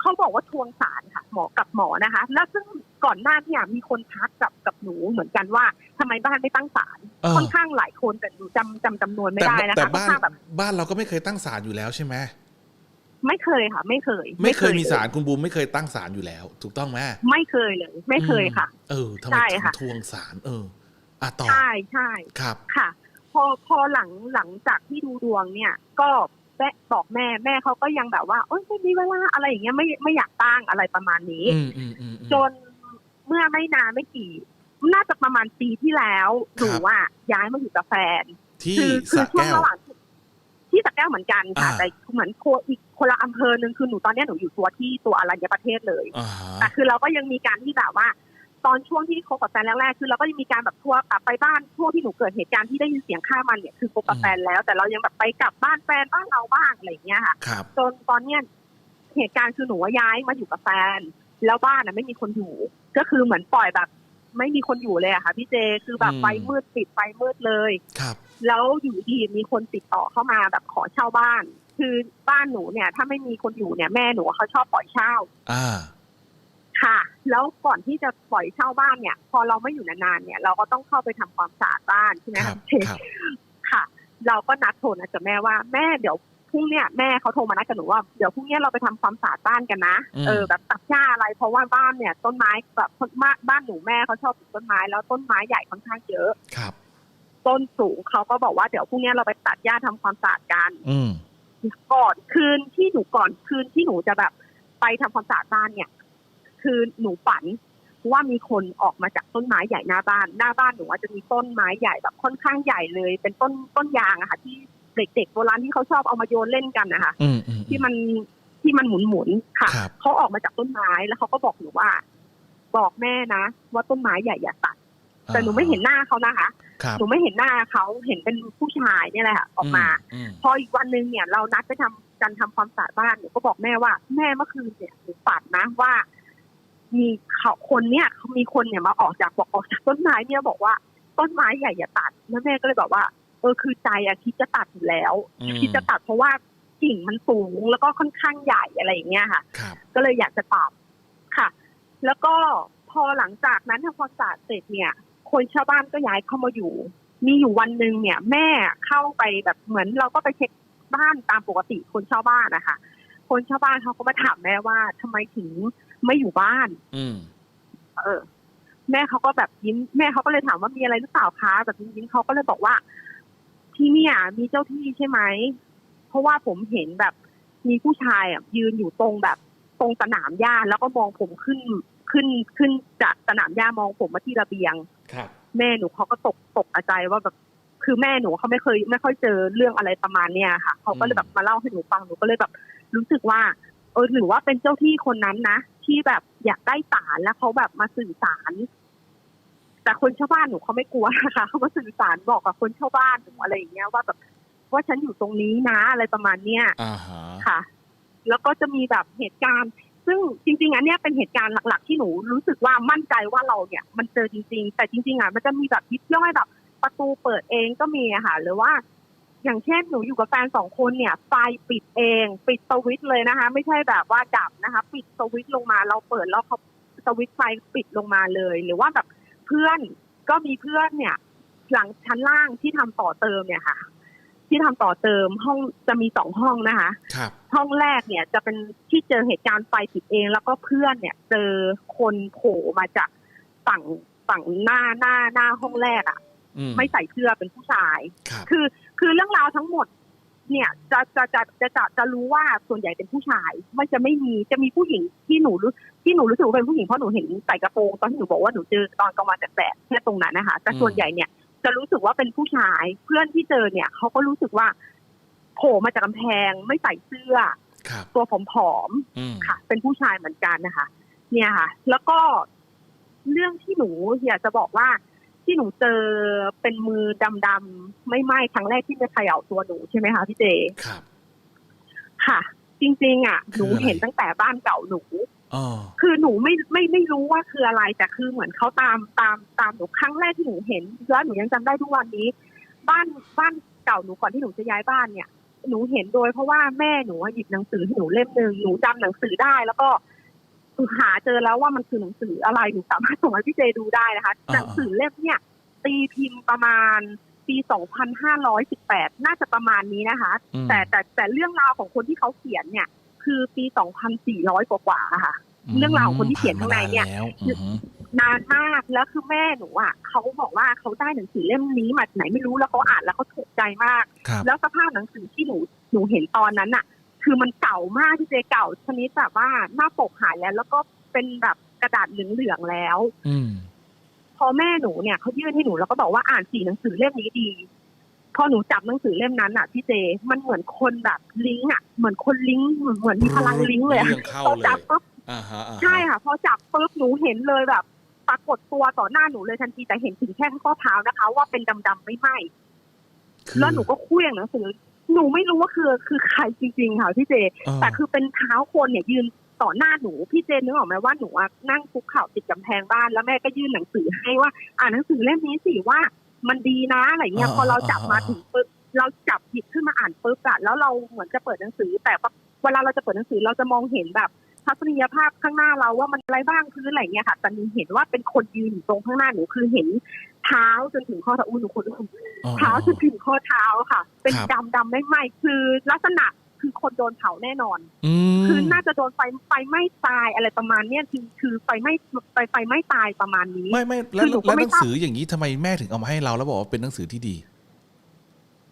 C: เขาบอกว่าทวงสารค่ะ หมอกับหมอนะคะ แล้วซึ่งก่อนหน้าเนี่ยมีคนทักกับกับหนูเหมือนกันว่าทำไมบ้านไม่ตั้งศาล
B: เออ
C: ค่อนข้างหลายคนแต่หนูจำจำจำนวนไม่
B: แต่
C: ได้นะคะ
B: แต่
C: ค่อน
B: บ้าน
C: ข้างแบบ
B: บ้านเราก็ไม่เคยตั้งศาลอยู่แล้วใช่ไหม
C: ไม่เคยค่ะ ไม่เคย
B: ไม่เคยมี
C: ล
B: ศาลคุณบูมไม่เคยตั้งศาลอยู่แล้ว ถูกต้องไหม
C: ไม่เคยเลย ไม่เคยค่ะ
B: เออทำไม
C: ใช่
B: ถึง
C: ค่ะ
B: ทวงศาลเอออะต่อ
C: ใช่ใช่
B: ครับ
C: ค่ะ พอพอหลังหลังจากที่ดูดวงเนี่ย ก็แม่บอกแม่แม่เขาก็ยังแบบว่าโอ๊ยไม่มีเวลาอะไรอย่างเงี้ยไม่ไม่อยากตั้งอะไรประมาณนี้
B: อืมอืมอืมอืม
C: จนเมื่อไม่นานไม่กี่ น่าจะประมาณปีที่แล้วหนูว่าย้ายมาอยู่กับแฟน
B: ที่
C: คือคื
B: สระ
C: ช่วง
B: แก้ว
C: ระหว่าง ที่ที่สระแก้วเหมือนกันค่ะ
B: อ่า
C: แต่เหมือนโคอีกคนละอำเภอหนึ่งคือหนูตอนเนี้ยหนูอยู่ตัวที่ตัวอรัญญประเทศเลย
B: อ่า
C: แต่คือเราก็ยังมีการที่แบบว่า ตอนช่วงที่คบกับแฟนแรกๆคือเราก็ยังมีการแบบทัวร์กลับไปบ้านช่วงที่หนูเกิดเหตุการณ์ที่ได้ยินเสียงข้ามมันเนี่ยคือคบกับแฟนแล้ว แต่เรายังแบบไปกลับบ้านแฟนบ้านเราบ้างอะไรอย่างเงี้ยค่ะ
B: ครับ
C: จนตอนเนี้ยเหตุการณ์คือหนูว่าย้ายมาอยู่กับแฟน แล้วบ้านน่ะไม่มีคนอยู่ ก็คือเหมือนปล่อยแบบ ไม่มีคนอยู่เลยอะค่ะ พี่เจคือแบบ
B: อืม
C: ไฟมืดปิดไฟมืดเลย
B: ครับ
C: แล้วอยู่ดีมีคนติดต่อเข้ามาแบบขอเช่าบ้าน คือบ้านหนูเนี่ย ถ้าไม่มีคนอยู่เนี่ยแม่หนูเขาชอบปล่อยเช่า
B: อ่า
C: ค่ะ แล้วก่อนที่จะปล่อยเช่าบ้านเนี่ย พอเราไม่อยู่นานๆเนี่ย เราก็ต้องเข้าไปทำความสะอาดบ้านใช่ไหม
B: ครั
C: คะ
B: บ
C: พี่เจ
B: ครับ
C: ค่ะ เราก็นัดโทรนัดกับแม่ว่าแม่เดี๋ยว พรุ่งเนี้ยแม่เขาโทรมานัดกับหนูว่าเดี๋ยวพรุ่งเนี้ยเราไปทำความสะอาดบ้านกันนะ
B: อืม
C: เออแบบตัดหญ้าอะไรเพราะว่าบ้านเนี่ย ต้นไม้แบบบ้านบ้านหนูแม่เขาชอบปลูกต้นไม้แล้วต้นไม้ใหญ่ค่อนข้างเยอะ
B: ครับ
C: ต้นสูงเขาก็บอกว่าเดี๋ยวพรุ่งเนี้ยเราไปตัดหญ้าทำความสะอาดกัน
B: อืม
C: ก่อนคืนที่หนูก่อนคืนที่หนูจะแบบไปทำความสะอาดบ้านเนี่ย คือหนูฝันว่ามีคนออกมาจากต้นไม้ใหญ่หน้าบ้าน หน้าบ้านหนูอาจจะมีต้นไม้ใหญ่แบบค่อนข้างใหญ่เลย เป็นต้นต้นยางอะค่ะที่ เด็กๆโบราณที่เขาชอบเอามาโยนเล่นกันนะคะ
B: อืมอืม
C: ที่มันที่มันหมุนหมุนๆค่ะ
B: ครับ
C: เขาออกมาจากต้นไม้แล้วเขาก็บอกหนูว่า บอกแม่นะว่าต้นไม้ใหญ่อย่าตัดแต่หนูไม่เห็นหน้าเขานะคะ
B: ครับ
C: หนูไม่เห็นหน้าเขาเห็นเป็นผู้ชายเนี่ยแหละค่ะออกมา
B: อืม
C: พออีกวันหนึ่งเนี่ย เรานัดไปทำการทำความสะอาดบ้านหนูก็บอกแม่ว่า แม่เมื่อคืนเนี่ยหนูฝันนะว่า มีเขาคนเนี่ยเขามีคนเนี่ยมาออกจากบอกออกจากต้นไม้เนี่ยบอกว่าต้นไม้ใหญ่อย่าตัดแล้วแม่ก็เลยบอกว่า เออคือใจอะคิดจะตัดอยู่แล้ว
B: อืม
C: คิดจะตัดเพราะว่ากิ่งมันสูงแล้วก็ค่อนข้างใหญ่อะไรอย่างเงี้ยค่ะ
B: ครับ
C: ก็เลยอยากจะตัดค่ะ แล้วก็พอหลังจากนั้นทำความสะอาดเสร็จเนี่ย คนชาวบ้านก็ย้ายเข้ามาอยู่ มีอยู่วันหนึ่งเนี่ย แม่เข้าไปแบบเหมือนเราก็ไปเช็คบ้านตามปกติคนชาวบ้านนะคะคนชาวบ้านเขาก็มาถามแม่ว่าทำไมถึงไม่อยู่บ้าน
B: อืม
C: เออ แม่เขาก็แบบยิ้มแม่เขาก็เลยถามว่ามีอะไรหรือเปล่าคะแบบยิ้มๆเขาก็เลยบอกว่า ที่เนี่ย มีเจ้าที่ใช่ไหม เพราะว่าผมเห็นแบบมีผู้ชายอะยืนอยู่ตรงแบบตรงสนามหญ้าแล้วก็มองผมขึ้นขึ้นขึ้นจากสนามหญ้ามองผมมาที่ระเบียง
B: ครับ
C: แม่หนูเขาก็ตกตกใจว่าแบบคือแม่หนูเขาไม่เคย ไม่ค่อยเจอเรื่องอะไรประมาณเนี้ยค่ะเขาก็เลยแบบมาเล่าให้หนูฟังหนูก็เลยแบบ รู้สึกว่า เออถือว่าเป็นเจ้าที่คนนั้นนะที่แบบอยากได้สารแล้วเขาแบบมาสื่อสาร แต่คนชาวบ้านหนูเขาไม่กลัวนะคะเขามาสื่อสารบอกกับคนชาวบ้านหนูอะไรอย่างเงี้ยว่าแบบว่าฉันอยู่ตรงนี้นะอะไรประมาณเนี้ย
B: อ่าฮะ
C: ค่ะ แล้วก็จะมีแบบเหตุการณ์ ซึ่งจริง ๆ อันเนี้ยเป็นเหตุการณ์หลัก ๆ ที่หนูรู้สึกว่ามั่นใจว่าเราเนี่ย มันเจอจริง ๆ แต่จริง ๆอะมันจะมีแบบยิบย่อยแบบประตูเปิดเองก็มีอะค่ะ หรือว่า อย่างเช่นหนูอยู่กับแฟนสองคนเนี่ย ไฟปิดเอง ปิดสวิตช์เลยนะคะ ไม่ใช่แบบว่าดับนะคะ ปิดสวิตช์ลงมาเราเปิดแล้วเขาสวิตช์ไฟปิดลงมาเลย หรือว่าแบบ เพื่อนก็มีเพื่อนเนี่ย หลังชั้นล่างที่ทำต่อเติมเนี่ยค่ะ ที่ทำต่อเติมห้องจะมีสองห้องนะคะ
B: ครับ
C: ห้องแรกเนี่ยจะเป็นที่เจอเหตุการณ์ไฟติดเอง แล้วก็เพื่อนเนี่ย เจอคนโผล่มาจากฝั่งฝั่งหน้าหน้าหน้าห้องแรกอะ่ะ
B: อืม
C: ไม่ใส่เสื้อเป็นผู้ชาย
B: ครับ
C: คือคือเรื่องราวทั้งหมด เนี่ยจะจะจะจะจะจะรู้ว่าส่วนใหญ่เป็นผู้ชายไม่จะไม่มีจะมีผู้หญิงที่หนูรู้ที่หนูรู้สึกว่าเป็นผู้หญิงเพราะหนูเห็นใส่กระโปรงตอนที่หนูบอกว่าหนูเจอตอนกลางวันแสกๆแค่ตรงนั้นนะคะแต่ส่วนใหญ่เนี่ยจะรู้สึกว่าเป็นผู้ชายเพื่อนที่เจอเนี่ยเขาก็รู้สึกว่าโผล่มาจากกำแพงไม่ใส่เสื้อ
B: ครับ
C: ตัวผอม
B: อืม
C: ๆค่ะ เป็นผู้ชายเหมือนกันนะคะ เนี่ยค่ะ แล้วก็เรื่องที่หนูอยากจะบอกว่า ที่หนูเจอเป็นมือดำๆไม่ไหม้ครั้งแรกที่จะเขย่าตัวหนูใช่ไหมคะพี่เจ
B: ครับ
C: ค่ะ จริง ๆ อะ
B: คือ
C: หนู
B: อะไร
C: เห็นตั้งแต่บ้านเก่าหนู
B: อ๋อ
C: คือหนูไม่ไม่ไม่รู้ว่าคืออะไรแต่คือเหมือนเขาตามตามตามหนูครั้งแรกที่หนูเห็นแล้วหนูยังจำได้ทุกวันนี้ บ้านบ้านเก่าหนูก่อนที่หนูจะย้ายบ้านเนี่ย หนูเห็นโดยเพราะว่าแม่หนูอะหยิบหนังสือให้หนูเล่มหนึ่งหนูจำหนังสือได้ แล้วก็ หาเจอแล้วว่ามันคือหนังสืออะไรหนูสามารถส่งให้พี่เจดูได้นะคะ
B: อ่า
C: หนังสือเล่มเนี่ยตีพิมพ์ประมาณปี 2518 น่าจะประมาณนี้นะคะ
B: อืม
C: แต่แต่แต่เรื่องราวของคนที่เขาเขียนเนี่ย คือปี 2,400 กว่ากว่าๆอะค่ะ เรื่องราวของคนที่เขียนข้างในเนี่ย
B: ผ่มแล้วอือหือนา
C: นมากแล้วคือแม่หนูอะเขาบอกว่าเขาได้หนังสือเล่มนี้มาจากไหนไม่รู้แล้วเขาอ่านแล้วเขาถูกใจมาก
B: ครับ
C: แล้วสภาพหนังสือที่หนูหนูเห็นตอนนั้นอะ คือมันเก่ามากที่เจเก่าชนิดแบบว่าหน้าปกหายแล้ว แล้วก็เป็นแบบกระดาษเหลืองๆแล้ว
B: อืม
C: พอแม่หนูเนี่ยเขายื่นให้หนูแล้วก็บอกว่าอ่านสีหนังสือเล่มนี้ดีพอหนูจับหนังสือเล่มนั้นอะพี่เจ มันเหมือนคนแบบลิงก์อะเหมือนคนลิงก์เหมือนเหมือนมีพลังลิงก์เลยอะ
B: เรื่องเข้า
C: พอ
B: เลย
C: จับปุ๊บ
B: อ่าฮะอ่าฮะ
C: ใช่ค่ะ พอจับปุ๊บหนูเห็นเลยแบบ ปรากฏตัวต่อหน้าหนูเลยทันทีแต่เห็นถึงแค่ข้อเท้านะคะ ว่าเป็นดำๆไม่ไหม
B: คือ
C: แล้วหนูก็เคลื่องหนังสือ หนูไม่รู้ว่าคือคือใครจริงๆค่ะพี่เจ
B: เออ
C: แต่คือเป็นเท้าคนเนี่ยยืนต่อหน้าหนูพี่เจนึกออกไหมว่าหนูอะนั่งคุกเข่าติดกำแพงบ้านแล้วแม่ก็ยื่นหนังสือให้ว่า อ่านหนังสือเล่มนี้สิว่า มันดีนะอะไรเงี้ยพอเราจับมาถึงปุ๊บเราจับหยิบขึ้นมาอ่านปุ๊บอะแล้วเราเหมือนจะเปิดหนังสือ แต่เวลาเราจะเปิดหนังสือเราจะมองเห็นแบบทัศนียภาพข้างหน้าเราว่ามันอะไรบ้างคืออะไรเงี้ยค่ะแต่หนูเห็นว่าเป็นคนยืนอยู่ตรงข้างหน้าหนูคือเห็น เท้าจนถึงข้อเท้าอู้หนูคนลุก
B: อ๋อ
C: เท้าจนถึงข้อเท้าค่ะ เป็น
B: ครับ
C: ดำดำไม่ไหมคือลักษณะคือคนโดนเผาแน่นอน
B: อืม
C: คือน่าจะโดนไฟไฟไหม้ตายอะไรประมาณเนี้ยคือคือไฟไหม้ไฟไฟไหม้ตายประมาณนี้
B: ไม่ไม่แล้ว
C: คือหนูก็
B: แล้ว
C: ไม่
B: หนังสืออย่างนี้ทำไมแม่ถึงเอามาให้เราแล้วบอกว่าเป็นหนังสือที่ดี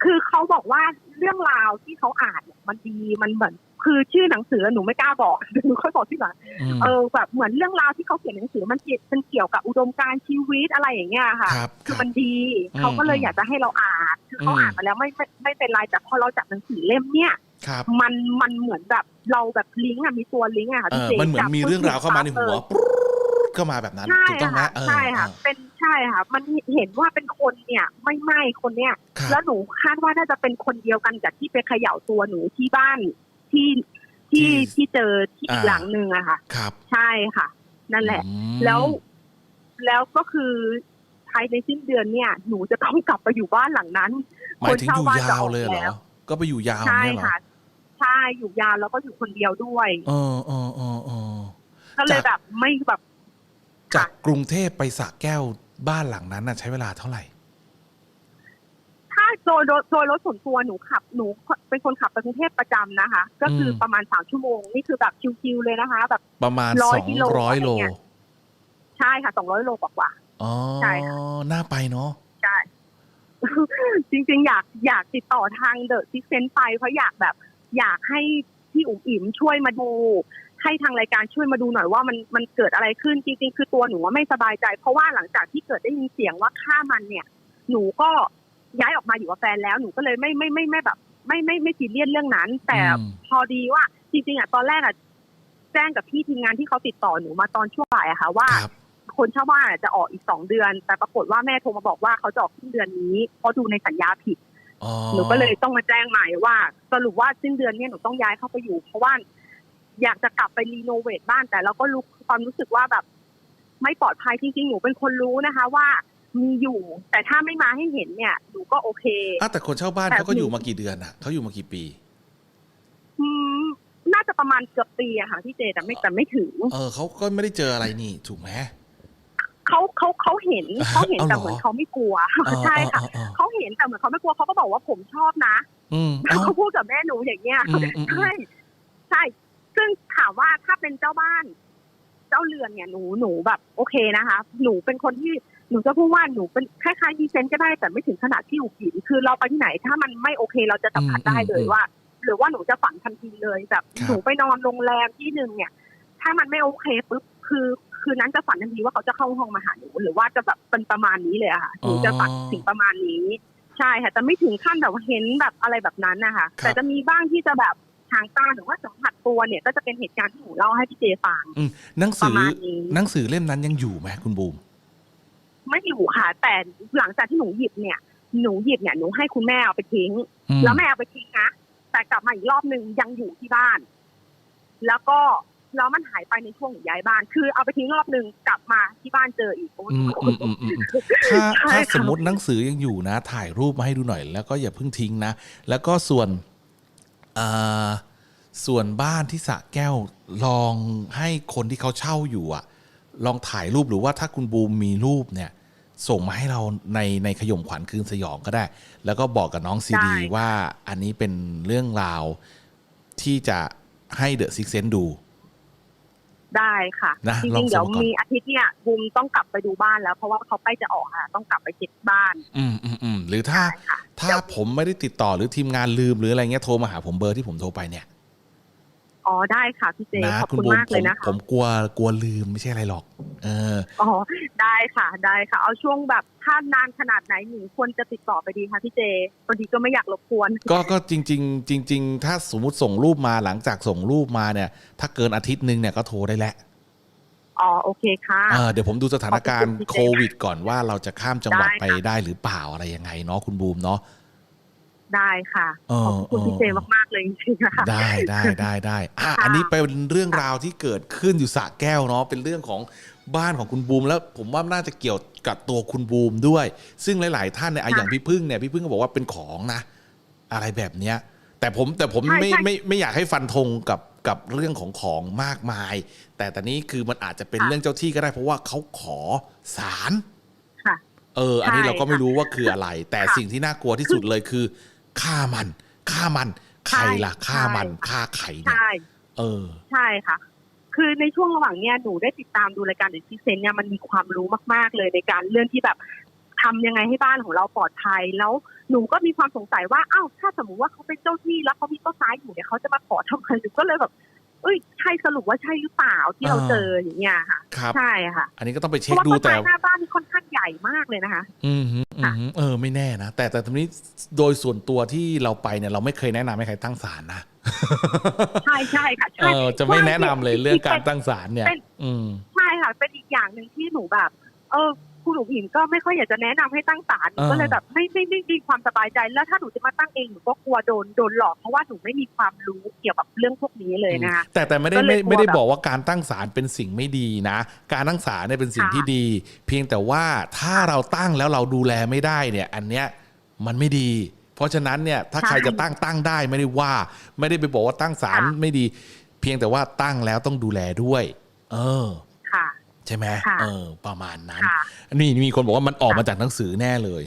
C: คือเขาบอกว่าเรื่องราวที่เขาอ่านเนี่ยมันดีมันเหมือน คือชื่อหนังสือหนูไม่กล้าบอกหนูค่อยบอกที่หลัง
B: อืม
C: เออแบบเหมือนเรื่องราวที่เขาเขียนในหนังสือมันเกี่ยวมันเกี่ยวกับอุดมการณ์ชีวิตอะไรอย่างเงี้ยค่ะ
B: ครับ
C: คือมันดี
B: อืม
C: เขาก็เลย
B: อืม
C: อยากจะให้เราอ่าน คือเขา
B: อืม
C: อ่านมาแล้วไม่ไม่ไม่เป็นไรแต่พอเราจับหนังสือเล่มเนี่ย
B: ครับ
C: มันมันเหมือนแบบเราแบบลิงก์อะมีตัวลิงก์อะค่ะ
B: เอ
C: พี่
B: อ
C: เจ
B: มันเหมือน
C: จับ
B: มีเรื่องราวเข้ามาในหัว
C: เออ
B: ปรู๊ดเข้ามาแบบนั้น
C: ใช่
B: ถูกต้องไหม
C: ค่ะ
B: เออ
C: ใช่ค่ะ
B: เออ
C: เป็นใช่ค่ะ มันเห็นว่าเป็นคนเนี่ยไม่ไหม้คนเนี่ย
B: ครับ
C: แล้วหนูคาดว่าน่าจะเป็นคนเดียวกันกับที่ไปเขย่าตัวหนูที่บ้าน ที่ที่ที่เจอที่อีกหลังหนึ่งอะค่ะ
B: ครับ
C: ใช่ค่ะ นั่นแหละ
B: อืม
C: แล้วแล้วก็คือภายในสิ้นเดือนเนี่ย หนูจะต้องกลับไปอยู่บ้านหลังนั้น
B: หมายถึงอยู่
C: คนเช่าบ้านจะ
B: ยาว
C: ออก
B: เลยเหร
C: แล้
B: อ
C: ว
B: ก็ไปอยู่ยาว
C: ใช่
B: เนี่ยเหรอ
C: ค่ะ ใช่อยู่ยาวแล้วก็อยู่คนเดียวด้วย
B: เออเออเออเออ
C: ก็เลย
B: จาก
C: แบบไม่แบบ
B: จากกรุงเทพไปสระแก้วบ้านหลังนั้นน่ะ ใช้เวลาเท่าไหร่
C: ถ้า โดยโดยโดยรถส่วนตัวหนูขับหนูเป็นคนขับไปกรุงเทพประจำนะคะ ก็คืออ
B: ม
C: ประมาณสามชั่วโมงนี่คือแบบชิวๆเลยนะคะ แบบ
B: ประมาณ
C: ร้
B: ส
C: อย
B: อง
C: กิโล
B: ร้อยโล
C: อะไรเงี้ยใช่ค่ะสองร้อยโลกว่า
B: อ๋อ
C: ใช่ค่ะ
B: น่าไปเนาะ
C: ๆใช่จริงๆ อยากอยากติดต่อทางเดอะซิกเซนไปเพราะอยากแบบ อยากให้พี่อุ๋มอิ๋มช่วยมาดู ให้ทางรายการช่วยมาดูหน่อยว่ามันมันเกิดอะไรขึ้นจริง ๆ คือตัวหนูว่าไม่สบายใจ เพราะว่าหลังจากที่เกิดได้ยินเสียงว่าฆ่ามันเนี่ย หนูก็ ย้ายออกมาอยู่กับแฟนแล้วหนูก็เลยไม่ไม่ไม่ไม่แบบ ไม่ไม่ไม่ซีเรียสเรื่องนั้น แต่
B: อืม
C: พอดีว่าจริงๆอะตอนแรกอะแจ้งกับพี่ทีมงานที่เขาติดต่อหนูมาตอนช่วงบ่ายอะค่ะว่า
B: ครับ
C: คนเช่าบ้านอะจะออกอีกสองเดือน แต่ปรากฏว่าแม่โทรมาบอกว่าเขาจะออกสิ้นเดือนนี้เพราะดูในสัญญาผิด
B: อ๋อ
C: หนูก็เลยต้องมาแจ้งใหม่ว่า สรุปว่าสิ้นเดือนเนี้หนูต้องย้ายเข้าไปอยู่ เพราะว่าอยากจะกลับไปรีโนเวทบ้านแต่เราก็รู้ความรู้สึกว่าแบบ ไม่ปลอดภัยจริงๆหนูเป็นคนรู้นะคะ ว่า มีอยู่ แต่ถ้าไม่มาให้เห็นเนี่ยหนูก็โอเค
B: อะแต่คนเช่าบ้าน
C: แต่
B: เขาก็อยู่มากี่เดือนอะเขาอยู่มากี่ปี
C: อืมน่าจะประมาณเกือบปีอะค่ะพี่เจแต่ไม่แต่ไม่ถึง
B: เออเขาก็ไม่ได้เจออะไรนี่ถูกไหม
C: เขาเขาเขาเห็นเขาเห็น
B: เอาเหรอ
C: แต่เหมือนเขาไม่กลัว
B: อ๋อ
C: ใช่ค่ะ
B: อ๋ออ๋อ
C: เขาเห็นแต่เหมือนเขาไม่กลัวเขาก็บอกว่าผมชอบนะ
B: อืมเอ้า
C: เขาพูดกับแม่หนูอย่างเงี้ย
B: อืมอืมอืม
C: ใช่ใช่ ซึ่งถามว่าถ้าเป็นเจ้าบ้าน เจ้าเรือนเนี่ยหนูหนูแบบ โอเคนะคะ หนูเป็นคนที่ หนูจะพูดว่าหนูเป็นคล้ายๆดีเซนต์ก็ได้แต่ไม่ถึงขนาดที่อุกินคือเราไปที่ไหนถ้ามันไม่โอเคเราจะสัมผัสได้เลยว่า หรือว่าหนูจะฝันทันทีเลยแบบ
B: ครับ
C: หนูไปนอนโรงแรมที่หนึ่งเนี่ย ถ้ามันไม่โอเคปุ๊บคือคืนนั้นจะฝันทันทีว่าเขาจะเข้าห้องมาหาหนูหรือว่าจะแบบเป็นประมาณนี้เลยอะค่ะหนูจะฝันถึงประมาณนี้ใช่ค่ะแต่ไม่ถึงขั้นแบบว่าเห็นแบบอะไรแบบนั้นนะคะ
B: ครับ
C: แต่จะมีบ้างที่จะแบบทางตาหรือว่าสัมผัสตัวเนี่ยก็จะเป็นเหตุการณ์ที่หนูเล่าให้พี่เจฟัง
B: อืมหนัง
C: ป
B: สื
C: ระ
B: อ
C: มาณนี้
B: หนังสือเล่มนั้นยังอยู่ไหมคุณบูม
C: ไม่อยู่ค่ะ แต่หลังจากที่หนูหยิบเนี่ย หนูหยิบเนี่ยหนูให้คุณแม่เอาไปทิ้ง
B: อืม
C: แล้วแม่เอาไปทิ้งนะ แต่กลับมาอีกรอบหนึ่งยังอยู่ที่บ้าน แล้วก็แล้วมันหายไปในช่วงหนูย้ายบ้าน คือเอาไปทิ้งรอบหนึ่งกลับมาที่บ้านเจออีกโอ้ย
B: อืมอืมอืมอืมอืมถ้า
C: ใช่
B: ถ้า
C: ค่ะ
B: สมมติหนังสือยังอยู่นะ ถ่ายรูปมาให้ดูหน่อย แล้วก็อย่าเพิ่งทิ้งนะ แล้วก็ส่วนอ่าส่วนบ้านที่สระแก้วลองให้คนที่เขาเช่าอยู่อะลองถ่ายรูปหรือว่าถ้าคุณบูมมีรูปเนี่ย ส่งมาให้เราในในขย่มขวัญคืนสยองก็ได้ แล้วก็บอกกับน้องซีดี
C: ได้ค่ะ
B: ว่าอันนี้เป็นเรื่องราวที่จะให้เดอะซิกเซนดู
C: ได้ค่ะ
B: นะ
C: จ
B: ลอ
C: ริ
B: ง
C: งๆเดี๋ยว
B: ส่งมาก่อน
C: มีอาทิตย์เนี่ยบูมต้องกลับไปดูบ้านแล้ว เพราะว่าเขาใกล้จะออกค่ะ ต้องกลับไปเช็คบ้าน
B: อืมอืมอืมหรือถ้า
C: ได้ค่ะ
B: ถ้าผมไม่ได้ติดต่อหรือทีมงานลืมหรืออะไรเงี้ยโทรมาหาผมเบอร์ที่ผมโทรไปเนี่ย
C: อ๋อได้ค่ะพี่เจ
B: นะ
C: ขอบ
B: คุณ
C: คุณ
B: บูม
C: มาก
B: ผ
C: เลย
B: ม
C: นะคะ
B: ผมกลัวกลัวลืมไม่ใช่อะไรหรอก เออ
C: อ๋อได้ค่ะได้ค่ะ เอาช่วงแบบถ้านานขนาดไหนหนูควรจะติดต่อไปดีคะพี่เจพอดีก็ไม่อยากรบกวน
B: ก็ก็จริง ๆ จริง ๆ ถ้าสมมุติส่งรูปมาหลังจากส่งรูปมาเนี่ย ถ้าเกินอาทิตย์หนึ่งเนี่ยก็โทรได้แล้ว
C: อ๋อโอเคค่ะ
B: เออเดี๋ยวผมดูสถานการณ์
C: ขอบคุณพี่เจ
B: โควิด ก่อนว่าเราจะข้ามจังหวัด
C: ได้
B: ไป
C: ค่ะ
B: ได้หรือเปล่าอะไรยังไงเนาะคุณบูมเนาะ
C: ได้ค่ะ
B: เออ
C: ขอบคุณพี่เจ
B: เออ
C: มากๆเลยจริงๆนะคะ
B: ได้ได้ได้ได้อะ
C: ค่ะ
B: อันนี้เป็นเรื่องราวที่เกิดขึ้นอยู่สระแก้วเนาะเป็นเรื่องของบ้านของคุณบูม แล้วผมว่าน่าจะเกี่ยวกับตัวคุณบูมด้วย ซึ่งหลาย ๆ ท่านเนี่ยอะอย่างพี่พึ่งเนี่ยพี่พึ่งก็บอกว่าเป็นของนะ อะไรแบบเนี้ย แต่ผมแต่ผม
C: ใช่
B: ไม่
C: ใช่
B: ไม่ไม่อยากให้ฟันธงกับกับเรื่องของของมากมาย แต่แต่นี้คือมันอาจจะเป็น
C: ค่ะ
B: เรื่องเจ้าที่ก็ได้เพราะว่าเขาขอสาร
C: ค่ะ
B: เออ อันนี้
C: ใช่
B: เราก็ไม่รู้ว่าคืออะไร แต่
C: ค่ะ
B: สิ่งที่น่ากลัวที่สุดเลยคือ ฆ่ามันฆ่ามันใครล่ะ
C: ใช่
B: ฆ่ามัน
C: ใช่
B: ฆ่าไข่เนี่ย
C: ใช่
B: เออ
C: ใช่ค่ะ คือในช่วงระหว่างเนี้ยหนูได้ติดตามดูรายการเด e ีเซนเนี่ยมันมีความรู้มาก ๆ เลยในการเรื่องที่แบบทำยังไงให้บ้านของเราปลอดภัยแล้วหนูก็มีความสงสัยว่าอ้าวถ้าสมมติว่าเขาเป็นเจ้าที่แล้วเขามีต้นไม้อยู่เนี่ยเขาจะมาขอทำไมหนูก็เลยแบบ เอ้ยใช่สรุปว่าใช่หรือเปล่าที่เรา
B: อ่า
C: เจออย่างเงี้ยค่ะ
B: ครับ
C: ใช่ค่ะ
B: อันนี้ก็ต้องไป
C: เพ
B: เช็ค
C: ราะว่า
B: ดู
C: ต้น
B: แต่
C: ไม้หน้าบ้านนี่ค่อนข้างใหญ่มากเลยนะคะ
B: อืมฮึอืมฮึเออไม่แน่นะแต่แต่ตรงนี้โดยส่วนตัวที่เราไปเนี่ยเราไม่เคยแนะนำให้ใครตั้งศาลนะ
C: ใช่ใช่ค่ะ
B: เอ
C: ใช่
B: อจะไม่แนะนำเลยเรื่องการตั้งศาลเนี่ย
C: เป็น
B: อืม
C: ใช่ค่ะเป็นอีกอย่างหนึ่งที่หนูแบบ เออ คุณหนูหินก็ไม่ค่อยอยากจะแนะนำให้ตั้งศาลหนูก็เลยแบบไม่ไม่ไม่ไม่มีความสบายใจ แล้วถ้าหนูจะมาตั้งเองหนูก็กลัวโดนโดนหลอกเพราะว่าหนูไม่มีความรู้เกี่ยวกับเรื่องพวกนี้เลยนะคะ
B: แต่แต่ไม่ได้
C: ก็เลย
B: ไม่ไม่ได้
C: กลัวแบบ
B: บอกว่าการตั้งศาลเป็นสิ่งไม่ดีนะ การตั้งศาลเนี่ยเป็นสิ่ง
C: ค่ะ
B: ที่ดี เพียงแต่ว่าถ้าเราตั้งแล้วเราดูแลไม่ได้เนี่ย อันเนี้ยมันไม่ดี เพราะฉะนั้นเนี่ยถ้าใครจะตั้งตั้งได้ไม่ได้ว่า ไม่ได้ไปบอกว่าตั้งศาลไม่ดี เพียงแต่ว่าตั้งแล้วต้องดูแลด้วย เออ
C: ค่ะ
B: ใช่ไหม
C: ค่ะ
B: เออ ประมาณนั้น
C: ค่ะ
B: นี่มีคนบอกว่ามันออกมาจากหนังสือแน่เลย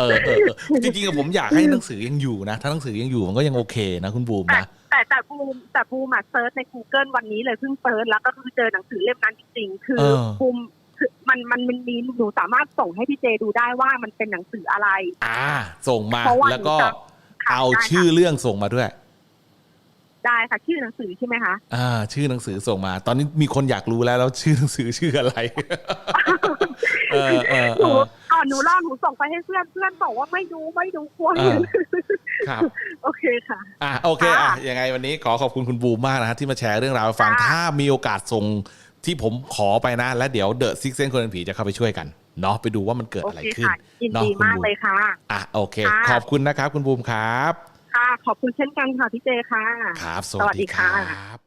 B: เออเออเออจริงๆอะผมอยากให้หนังสือยังอยู่นะ ถ้าหนังสือยังอยู่มันก็ยังโอเคนะคุณบูม
C: แต่
B: นะ
C: แต่แต่บูมแต่บูมมาเซิร์ชใน Google วันนี้เลยเพิ่งเซิร์ชแล้วก็คือเจอหนังสือเล่มนั้นจริงๆ คือ
B: เออ
C: บูมคือมันมันมันมีหนูสามารถส่งให้พี่เจดูได้ว่ามันเป็นหนังสืออะไร
B: อ่า ส่งมา
C: เพราะว่า
B: แล้วก็
C: หนูจะค่ะ
B: เอา
C: ได้ค่ะ
B: ชื่อเรื่องส่งมาด้วย
C: ได้ค่ะชื่อหนังสือใช่ไหมคะ
B: อ่า ชื่อหนังสือส่งมา ตอนนี้มีคนอยากรู้แล้วแล้วชื่อหนังสือชื่ออะไรเออเออ
C: ห
B: เอ
C: นู
B: อ
C: ก่อนหนูลองหนูส่งไปให้เพื่อนเพื่อนบอกว่าไม่ดูไม่ดูกลัว
B: อ่าครับ
C: โอเคค่ะ
B: อะโอเคอะ
C: ค่ะ
B: ยังไงวันนี้ขอขอบคุณคุณบูมมากนะฮะที่มาแชร์เรื่องราวให้ฟัง
C: ค่ะ
B: ถ้ามีโอกาสส่งที่ผมขอไปนะ แล้วเดี๋ยวเดอะซิกเซนคนเป็นผีจะเข้าไปช่วยกันเนาะไปดูว่ามันเกิด
C: โอ
B: อะไร
C: เค
B: ขึ้น
C: ค่ะยิน
B: เนาะ
C: ดี
B: คุณ
C: มาก
B: บูม
C: เลยค่ะ
B: อะโอเค
C: ค่ะ
B: ขอบคุณนะครับคุณบูมครับ
C: ค่ะ ขอบคุณเช่นกันค่ะพี่เจค่ะ
B: ครับ ส
C: วั
B: ส
C: ดี
B: ครับ